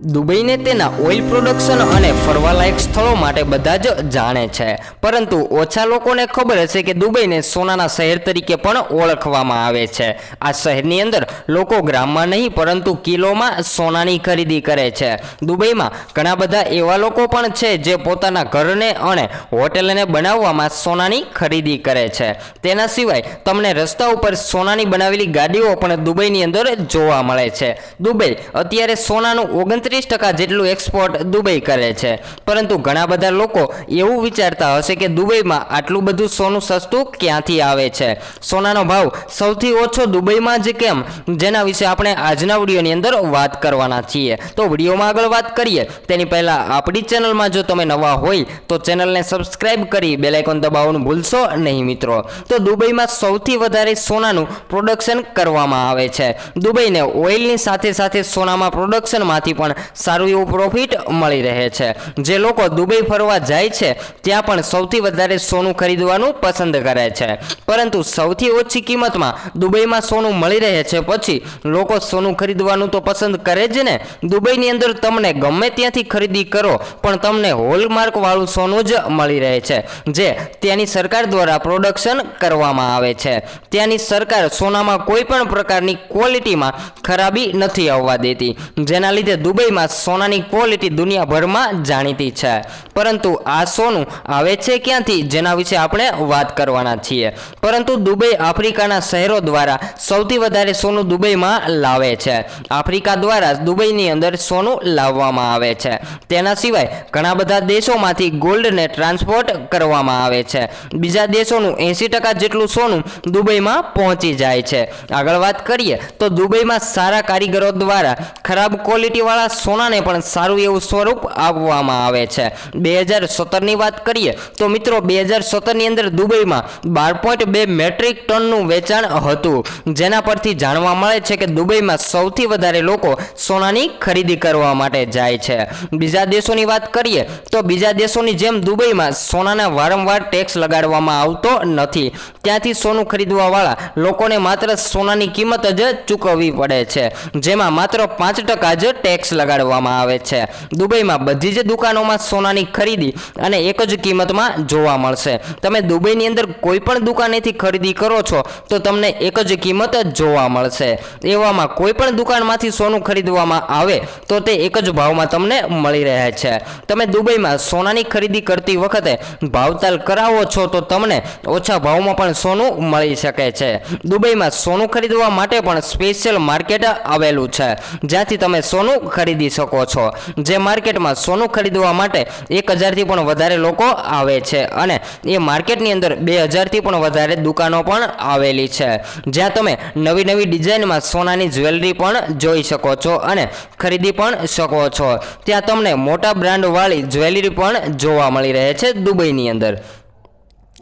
દુબઈને તેના oil production અને ફરવાલાયક સ્થળો માટે બધા જ જાણે છે. પરંતુ ઓછા લોકોને ખબર હશે કે દુબઈને સોનાના શહેર તરીકે પણ ઓળખવામાં આવે છે. આ શહેરની અંદર લોકો ગ્રામમાં નહીં, પરંતુ કિલોમાં સોનાની ખરીદી કરે છે. દુબઈમાં ઘણા બધા એવા લોકો પણ છે જે પોતાના ઘરને અને હોટેલને બનાવવામાં સોનાની ખરીદી કરે છે. તેના સિવાય તમને રસ્તા ઉપર સોનાની બનાવેલી ગાડીઓ પણ દુબઈની અંદર જોવા મળે છે. દુબઈ અત્યારે સોનાનું ઓગણત્રીસ ટકા જેટલું એક્સપોર્ટ દુબઈ કરે છે. પરંતુ ઘણા બધા લોકો એવું વિચારતા હશે કે દુબઈમાં આટલું બધું સોનું સસ્તું ક્યાંથી આવે છે? સોનાનો ભાવ સૌથી ઓછો દુબઈમાં જ કેમ? જેના વિશે આપણે આજના વિડીયોની અંદર વાત કરવાના છીએ. તો વિડીયોમાં આગળ વાત કરીએ. તેની પહેલાં આપણી ચેનલમાં જો તમે નવા હોય, તો ચેનલને સબસ્ક્રાઈબ કરી બેલાઇકોન દબાવવાનું ભૂલશો નહીં મિત્રો. તો દુબઈમાં સૌથી વધારે સોનાનું પ્રોડક્શન કરવામાં આવે છે. દુબઈને ઓઇલની સાથે સાથે સોનામાં પ્રોડક્શનમાંથી પણ સારું એવું પ્રોફિટ મળી રહે છે. જે લોકો દુબઈ ફરવા જાય છે, ત્યાં પણ સૌથી વધારે સોનું ખરીદવાનું પસંદ કરે છે. પરંતુ સૌથી ઓછી કિંમતમાં દુબઈમાં સોનું મળી રહે છે પછી લોકો સોનું ખરીદવાનું તો પસંદ કરે જ ને. દુબઈની અંદર તમને ગમે ત્યાંથી ખરીદી કરો, પણ તમને હોલમાર્ક વાળું સોનું જ મળી રહે છે, જે ત્યાંની સરકાર દ્વારા પ્રોડક્શન કરવામાં આવે છે. ત્યાંની સરકાર સોનામાં કોઈ પણ પ્રકારની ક્વોલિટીમાં ખરાબી નથી આવવા દેતી. જેના લીધે દુબઈમાં સોનાની ક્વોલિટી દુનિયાભરમાં જાણીતી છે. પરંતુ આ સોનું આવે છે ક્યાંથી? જેના વિશે આપણે વાત કરવાના છીએ. પરંતુ દુબઈ આફ્રિકાના શહેરો દ્વારા સૌથી વધારે સોનું દુબઈમાં લાવે છે. આફ્રિકા દ્વારા દુબઈની અંદર સોનું લાવવામાં આવે છે. તેના સિવાય ઘણા બધા દેશોમાંથી ગોલ્ડને ટ્રાન્સપોર્ટ કરવામાં આવે છે. બીજા દેશોનું એંસી ટકા જેટલું સોનું દુબઈમાં પહોંચી જાય છે. આગળ વાત કરીએ તો દુબઈમાં સારા કારીગરો દ્વારા ખરાબ ક્વોલિટીવાળા સોનાને પણ સારું એવું સ્વરૂપ આપવામાં આવે છે. બે હજાર સત્તરની વાત કરીએ તો મિત્રો બે હજાર સત્તરની અંદર દુબઈમાં બાર પોઈન્ટ બે મેટ્રિક ટનનું વેચાણ હતું. જેના પરથી જાણવા મળે છે કે દુબઈમાં સૌથી વધારે લોકો સોનાની ખરીદી કરવા માટે જાય છે. બીજા દેશોની વાત કરીએ તો બીજા દેશોની જેમ દુબઈમાં સોનાના વારંવાર ટેક્સ લગાડવામાં આવતો નથી. ત્યાંથી સોનું ખરીદવાવાળા લોકોને માત્ર સોનાની કિંમત જ ચૂકવવી પડે છે. જેમાં માત્ર પાંચ ટકા જ ટેક્સ લગાડવામાં આવે છે. દુબઈમાં બધી જ દુકાનોમાં સોનાની ખરીદી અને એક જ કિંમતમાં જોવા મળશે. તમે દુબઈની અંદર કોઈ પણ દુકાનેથી ખરીદી કરો છો, તો તમને એક જ કિંમત જોવા મળશે. એવામાં કોઈ પણ દુકાનમાંથી સોનું ખરીદવામાં આવે, તો તે એક જ ભાવમાં તમને મળી રહે છે. તમે દુબઈમાં સોનાની ખરીદી કરતી વખતે ભાવતાલ કરાવો છો, તો તમને ઓછા ભાવમાં પણ સોનું મળી શકે છે. દુબઈમાં સોનું ખરીદવા માટે પણ સ્પેશિયલ માર્કેટ આવેલું છે. જ્યાંથી તમે સોનું ખરીદી શકો છો. જે માર્કેટમાં સોનું ખરીદવા માટે એક હજારથી પણ વધારે લોકો આવે છે અને એ માર્કેટની અંદર બે હજારથી પણ વધારે દુકાનો પણ આવેલી છે. જ્યાં તમે નવી નવી ડિઝાઇનમાં સોનાની જ્વેલરી પણ જોઈ શકો છો અને ખરીદી પણ શકો છો. ત્યાં તમને મોટા બ્રાન્ડવાળી જ્વેલરી પણ જોવા મળી રહે છે દુબઈની અંદર.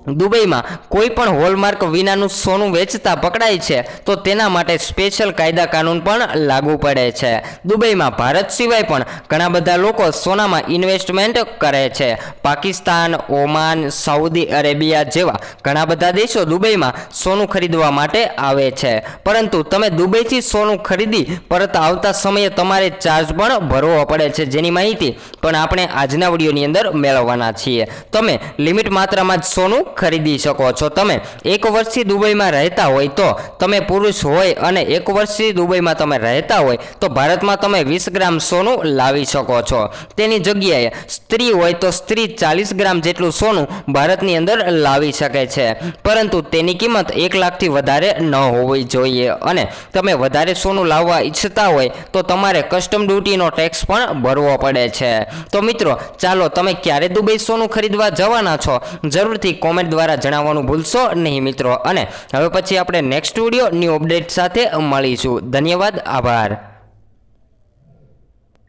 દુબઈમાં કોઈ પણ હોલમાર્ક વિનાનું સોનું વેચતા પકડાય છે, તો તેના માટે સ્પેશિયલ કાયદા કાનૂન પણ લાગુ પડે છે. દુબઈમાં ભારત સિવાય પણ ઘણા બધા લોકો સોનામાં ઇન્વેસ્ટમેન્ટ કરે છે. પાકિસ્તાન, ઓમાન, સાઉદી અરેબિયા જેવા ઘણા બધા દેશો દુબઈમાં સોનું ખરીદવા માટે આવે છે. પરંતુ તમે દુબઈથી સોનું ખરીદી પરત આવતા સમયે તમારે ચાર્જ પણ ભરવો પડે છે જેની માહિતી પણ આપણે આજના વિડીયોની અંદર મેળવવાના છીએ. તમે લિમિટ માત્રામાં જ સોનું ખરીદી શકો છો. તમે એક વર્ષથી દુબઈમાં રહેતા હોય તો તમે પુરુષ હોય અને એક વર્ષથી દુબઈમાં તમે રહેતા હોય તો ભારતમાં તમે વીસ ગ્રામ સોનું લાવી શકો છો. તેની જગ્યાએ સ્ત્રી હોય તો સ્ત્રી ચાલીસ ગ્રામ જેટલું સોનું ભારતની અંદર લાવી શકે છે. પરંતુ તેની કિંમત એક લાખથી વધારે ન હોવી જોઈએ. અને તમે વધારે સોનું લાવવા ઈચ્છતા હોય તો તમારે કસ્ટમ ડ્યુટીનો ટેક્સ પણ ભરવો પડે છે. તો મિત્રો, ચાલો તમે ક્યારે દુબઈ સોનું ખરીદવા જવાના છો? જરૂરથી કોમેન્ટ દ્વારા જણાવવાનું ભૂલશો નહીં મિત્રો. અને હવે પછી આપણે નેક્સ્ટ વીડિયો ન્યૂ અપડેટ સાથે મળીશું. ધન્યવાદ, આભાર.